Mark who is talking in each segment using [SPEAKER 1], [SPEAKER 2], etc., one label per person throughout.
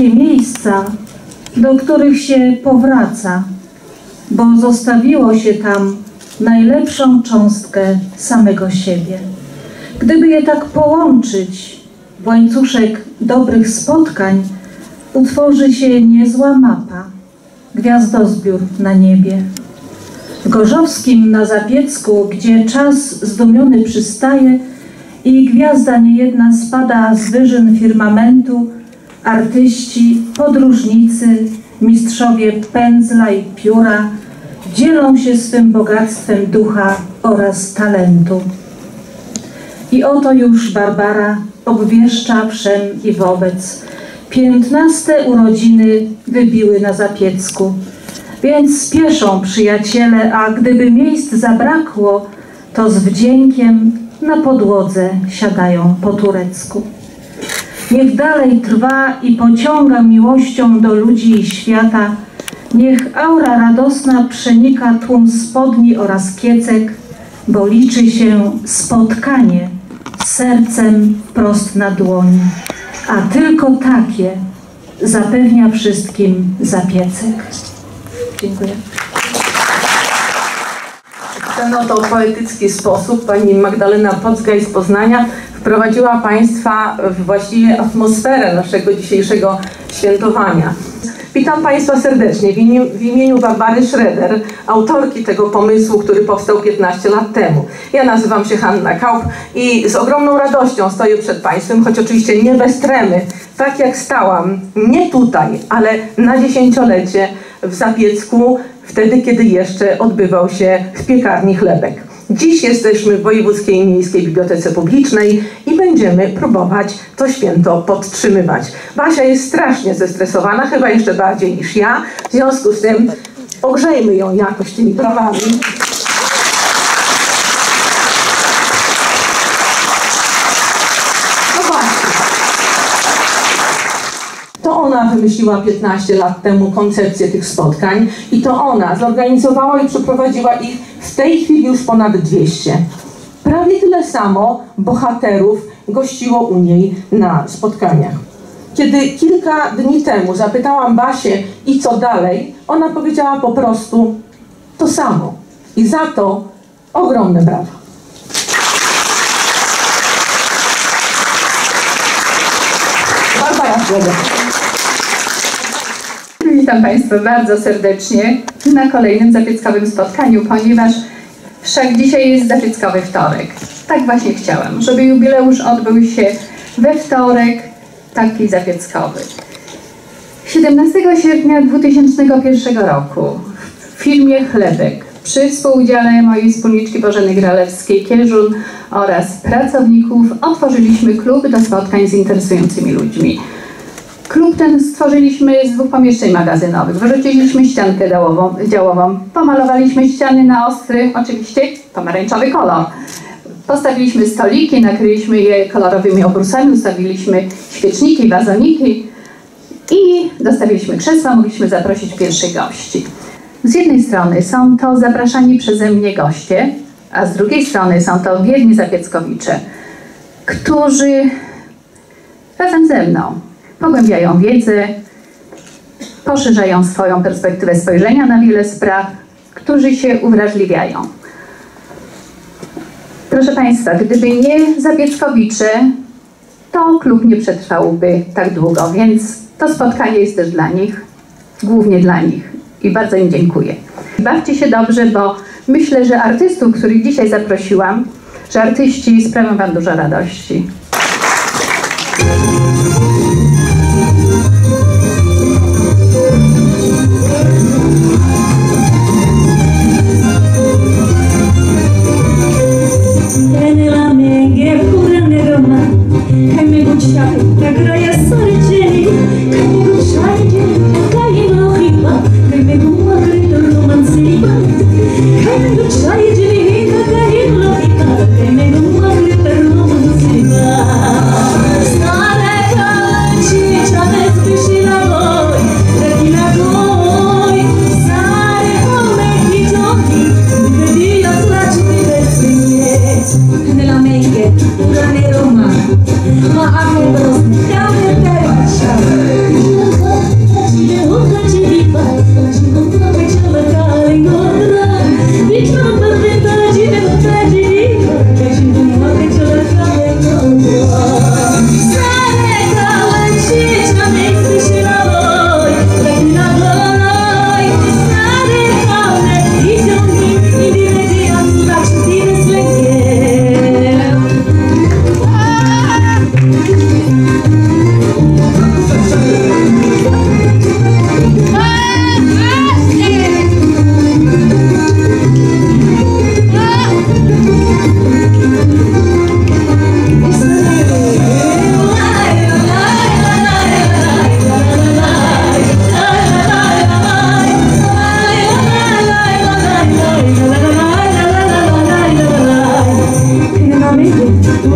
[SPEAKER 1] Takie miejsca, do których się powraca, bo zostawiło się tam najlepszą cząstkę samego siebie. Gdyby je tak połączyć w łańcuszek dobrych spotkań, utworzy się niezła mapa, gwiazdozbiór na niebie. W Gorzowskim na Zapiecku, gdzie czas zdumiony przystaje i gwiazda niejedna spada z wyżyn firmamentu, artyści, podróżnicy, mistrzowie pędzla i pióra dzielą się swym bogactwem ducha oraz talentu. I oto już Barbara obwieszcza wszem i wobec. Piętnaste urodziny wybiły na Zapiecku. Więc spieszą przyjaciele, a gdyby miejsc zabrakło, to z wdziękiem na podłodze siadają po turecku. Niech dalej trwa i pociąga miłością do ludzi i świata. Niech aura radosna przenika tłum spodni oraz kiecek, bo liczy się spotkanie sercem wprost na dłoni. A tylko takie zapewnia wszystkim zapiecek. Dziękuję.
[SPEAKER 2] Ten oto poetycki sposób pani Magdalena Pocgaj z Poznania wprowadziła Państwa w właściwie atmosferę naszego dzisiejszego świętowania. Witam Państwa serdecznie w imieniu, w imieniu Barbary Schroeder, autorki tego pomysłu, który powstał 15 lat temu. Ja nazywam się Hanna Kaup i z ogromną radością stoję przed Państwem, choć oczywiście nie bez tremy, tak jak stałam, nie tutaj, ale na dziesięciolecie w Zapiecku, wtedy kiedy jeszcze odbywał się w piekarni chlebek. Dziś jesteśmy w Wojewódzkiej Miejskiej Bibliotece Publicznej i będziemy próbować to święto podtrzymywać. Basia jest strasznie zestresowana, chyba jeszcze bardziej niż ja, w związku z tym ogrzejmy ją jakoś tymi prawami. No właśnie. To ona wymyśliła 15 lat temu koncepcję tych spotkań i to ona zorganizowała i przeprowadziła ich w tej chwili już ponad 200. Prawie tyle samo bohaterów gościło u niej na spotkaniach. Kiedy kilka dni temu zapytałam Basię i co dalej, ona powiedziała po prostu to samo. I za to ogromne brawa. Barbara Schroeder.
[SPEAKER 3] Witam Państwa bardzo serdecznie na kolejnym zapieckowym spotkaniu, ponieważ wszak dzisiaj jest zapieckowy wtorek. Tak właśnie chciałam, żeby jubileusz odbył się we wtorek, taki zapieckowy. 17 sierpnia 2001 roku w filmie Chlebek przy współudziale mojej wspólniczki Bożeny Gralewskiej-Kierzun oraz pracowników otworzyliśmy klub do spotkań z interesującymi ludźmi. Klub ten stworzyliśmy z dwóch pomieszczeń magazynowych. Wyrzuciliśmy ściankę działową, działową, pomalowaliśmy ściany na ostry, oczywiście pomarańczowy kolor. Postawiliśmy stoliki, nakryliśmy je kolorowymi obrusami, ustawiliśmy świeczniki, wazoniki i dostawiliśmy krzesła, mogliśmy zaprosić pierwszych gości. Z jednej strony są to zapraszani przeze mnie goście, a z drugiej strony są to wierni zapieckowicze, którzy razem ze mną pogłębiają wiedzę, poszerzają swoją perspektywę spojrzenia na wiele spraw, którzy się uwrażliwiają. Proszę Państwa, gdyby nie Zapieckowicze, to klub nie przetrwałby tak długo, więc to spotkanie jest też dla nich, głównie dla nich i bardzo im dziękuję. Bawcie się dobrze, bo myślę, że artystów, których dzisiaj zaprosiłam, że artyści sprawią Wam dużo radości.
[SPEAKER 4] Yes, and I'll make it. a it on my. My arm goes.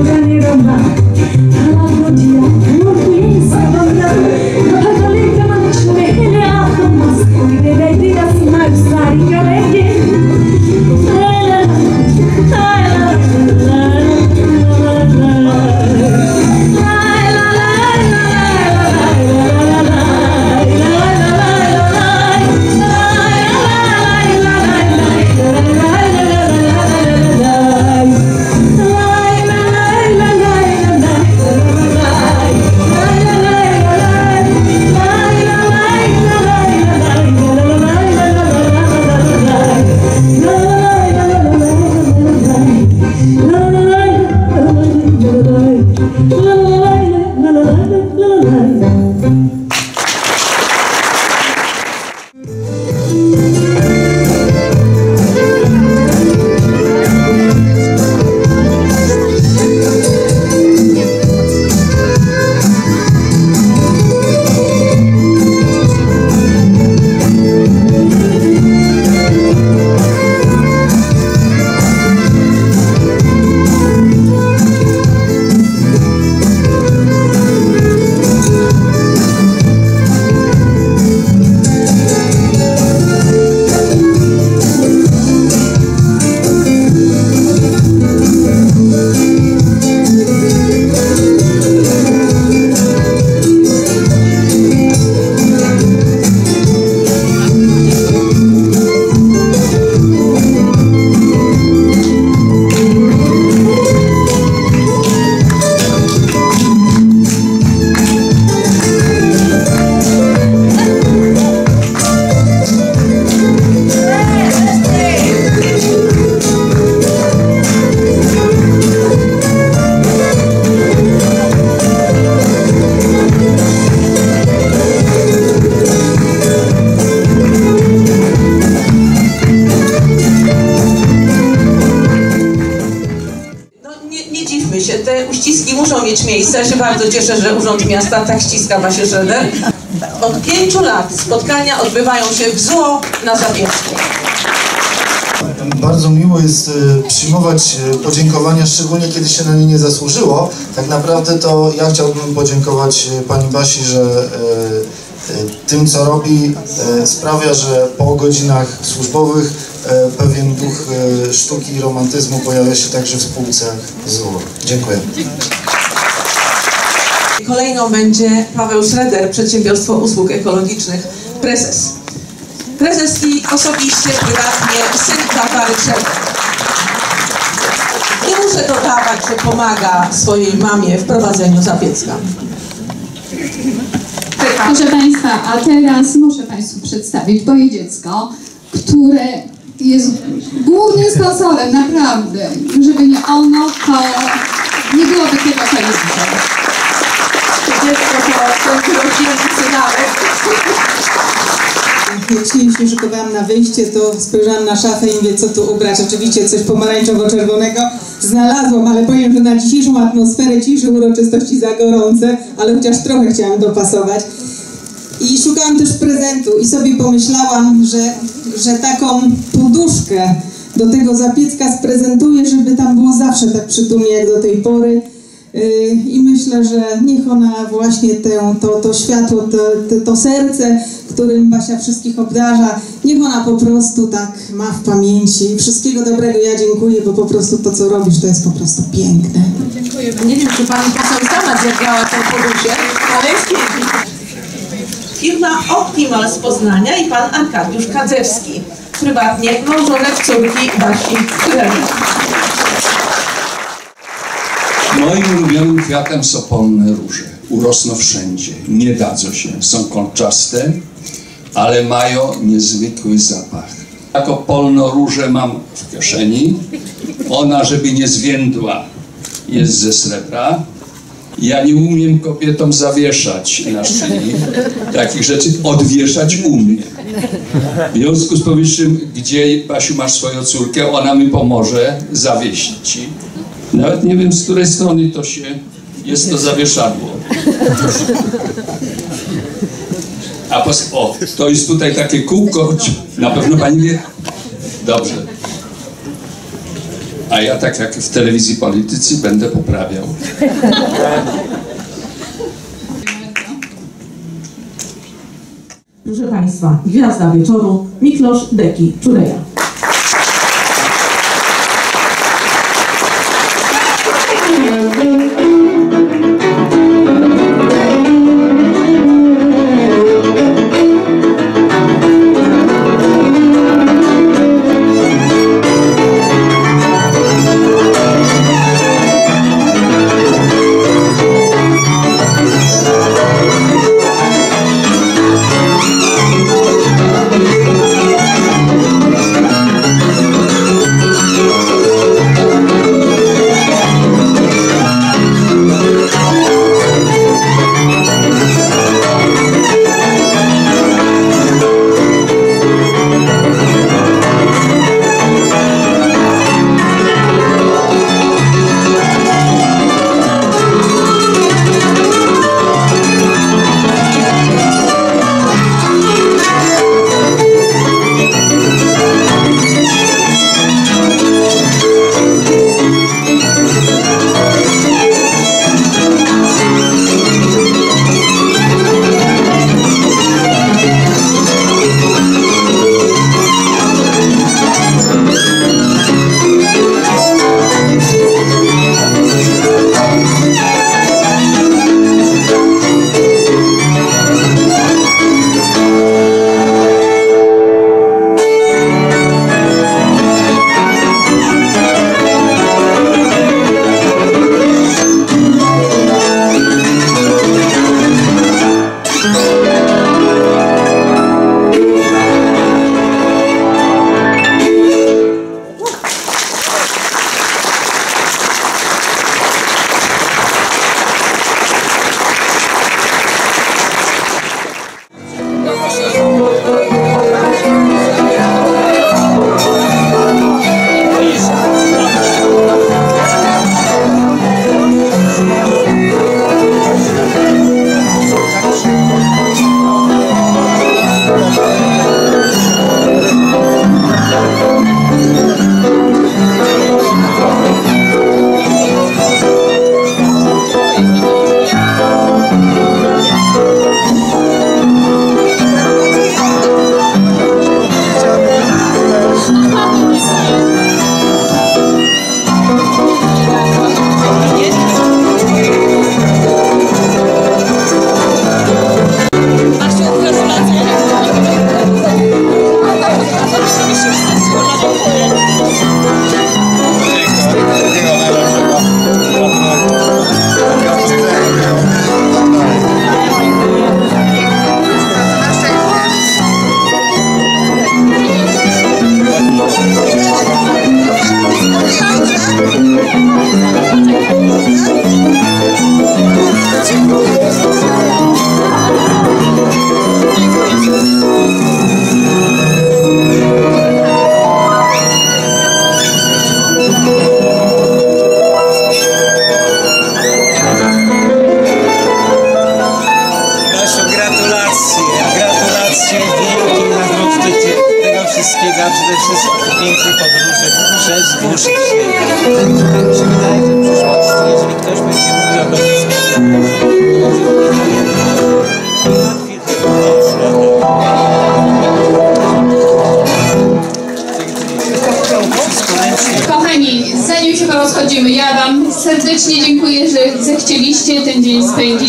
[SPEAKER 4] Ganeramba, Alamo Diaka. Ja się bardzo cieszę, że Urząd Miasta tak ściska Basię Szreder. Od pięciu lat spotkania odbywają się w ZUO na Zapiecku.
[SPEAKER 5] Bardzo miło jest e, przyjmować e, podziękowania, szczególnie kiedy się na nie nie zasłużyło. Tak naprawdę to ja chciałbym podziękować e, Pani Basi, że tym co robi sprawia, że po godzinach służbowych pewien duch sztuki i romantyzmu pojawia się także w spółce ZUO. Dziękuję.
[SPEAKER 4] Kolejną będzie Paweł Schroeder, Przedsiębiorstwo Usług Ekologicznych, prezes. Prezes i osobiście, prywatnie syn Barbary Schroeder. Nie muszę dodawać, że pomaga swojej mamie w prowadzeniu Zapiecka.
[SPEAKER 3] Proszę Państwa, a teraz muszę Państwu przedstawić moje dziecko, które jest głównym sponsorem, naprawdę. Gdyby nie ono, to nie byłoby tego telewizora.
[SPEAKER 4] To dziecko są rodzinny synanek.
[SPEAKER 6] Jak się szykowałam na wyjście, to spojrzałam na szafę i mówię, co tu ubrać. Oczywiście coś pomarańczowo-czerwonego znalazłam, ale powiem, że na dzisiejszą atmosferę ciszy, uroczystości za gorące, ale chociaż trochę chciałam dopasować. I szukałam też prezentu i sobie pomyślałam, że, że taką poduszkę do tego zapiecka sprezentuję, żeby tam było zawsze tak przytulnie jak do tej pory. Yy, I myślę, że niech ona właśnie tę, to, to światło, to, to, serce, którym Basia wszystkich obdarza, niech ona po prostu tak ma w pamięci. Wszystkiego dobrego ja dziękuję, bo po prostu to, co robisz, to jest po prostu piękne.
[SPEAKER 4] Nie wiem, czy pani poseł sama zjadła tę podusię.
[SPEAKER 2] Maleńkiewicz. Firma Optimal z Poznania i pan Arkadiusz Kadzewski. Prywatnie małżonek córki Basi Kremy.
[SPEAKER 7] Moim ulubionym kwiatem są polne róże. Urosną wszędzie, nie dadzą się. Są kolczaste, ale mają niezwykły zapach. Jako polno róże mam w kieszeni. Ona, żeby nie zwiędła, jest ze srebra. Ja nie umiem kobietom zawieszać na szyi takich rzeczy, odwieszać umiem. W związku z powyższym, gdzie Basiu masz swoją córkę, ona mi pomoże zawiesić ci. Nawet nie wiem, z której strony to się jest to zawieszadło. A pos- o, to jest tutaj takie kółko. Na pewno pani wie? Dobrze. A ja tak jak w telewizji politycy będę poprawiał.
[SPEAKER 2] Proszę Państwa, gwiazda wieczoru Miklosz Deki Czureja.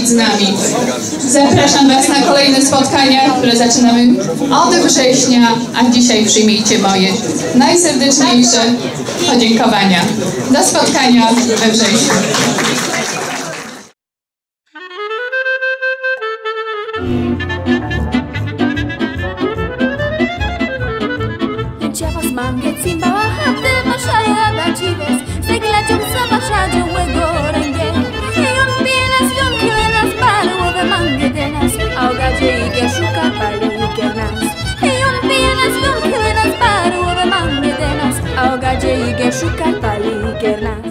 [SPEAKER 8] Z nami. Zapraszam Was na kolejne spotkania, które zaczynamy od września, a dzisiaj przyjmijcie moje najserdeczniejsze podziękowania. Do spotkania we wrześniu.
[SPEAKER 9] Я szuka pali kiernas. Heją pije nas, denas.